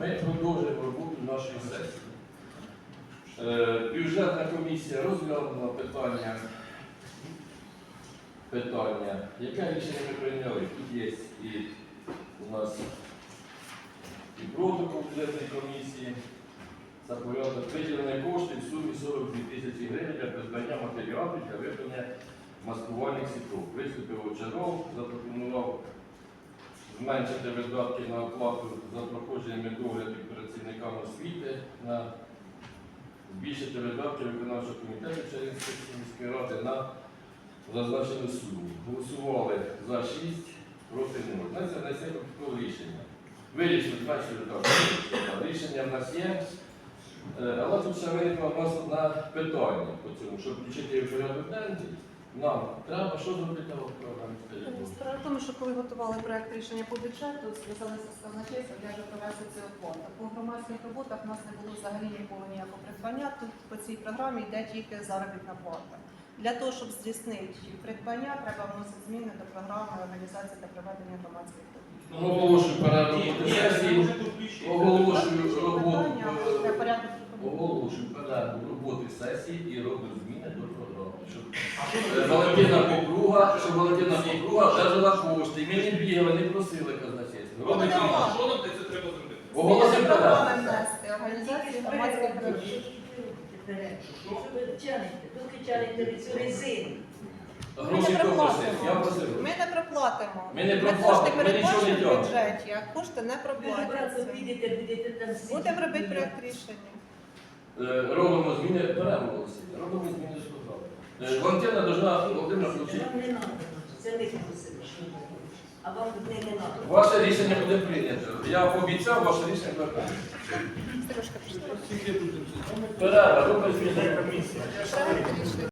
Ми продовжуємо роботу нашої сесії. Е, Бюджетна комісія розглянула питання, питання, яке рішення ми прийняли. Тут є і у нас і протокол бюджетної комісії. За порядок виділення коштів в сумі 42 тисячі гривень для придбання матеріалів для виконання маскувальних сіток. Виступив Очаров, запропонував зменшити видатки на оплату за проходження медоглядів працівникам освіти, на збільшити видатки виконавчого комітету Чернівської міської ради на зазначену суму. Голосували за 6, проти 0. Це несе додаткове рішення. Вирішили зменшити видатки. Рішення в нас є. Е, Але тут ще виникло в нас питання по цьому, щоб включити в порядок денний. Нам треба що зробити в програмі? Тому, що коли готували проект рішення по бюджету, зв'язалися з казначейством, я вже провести цю оплату. По громадських роботах у нас не було взагалі ніколи ніякого придбання. Тут по цій програмі йде тільки заробітна плата. Для того, щоб здійснити придбання, треба вносити зміни до програми організації та проведення громадських робіт. Ну, Оголошую перерву сесії. Оголошую роботу. Для. Оголошую перерву роботи сесії і роблю зміни до програми. Щоб е, Попруга, щоб Валентина Попруга держала кошти. Ми не бігали, не просили казначейства. Робить Буде Що нам це треба зробити? Оголосив робіт. Гроші хто просив? Я просив. Ми не проплатимо. Ми не проплатимо, кошти ми нічого не в тягнемо. бюджеті, а кошти не проплатяться. Будемо робити проєкт рішення. Е, Робимо зміни, перерву оголосити. Робимо зміни Валентина должна. А вам не треба. Ваше рішення буде прийнято. Я пообіцяв, ваше рішення буде прийнято. Перерва. Проект рішення.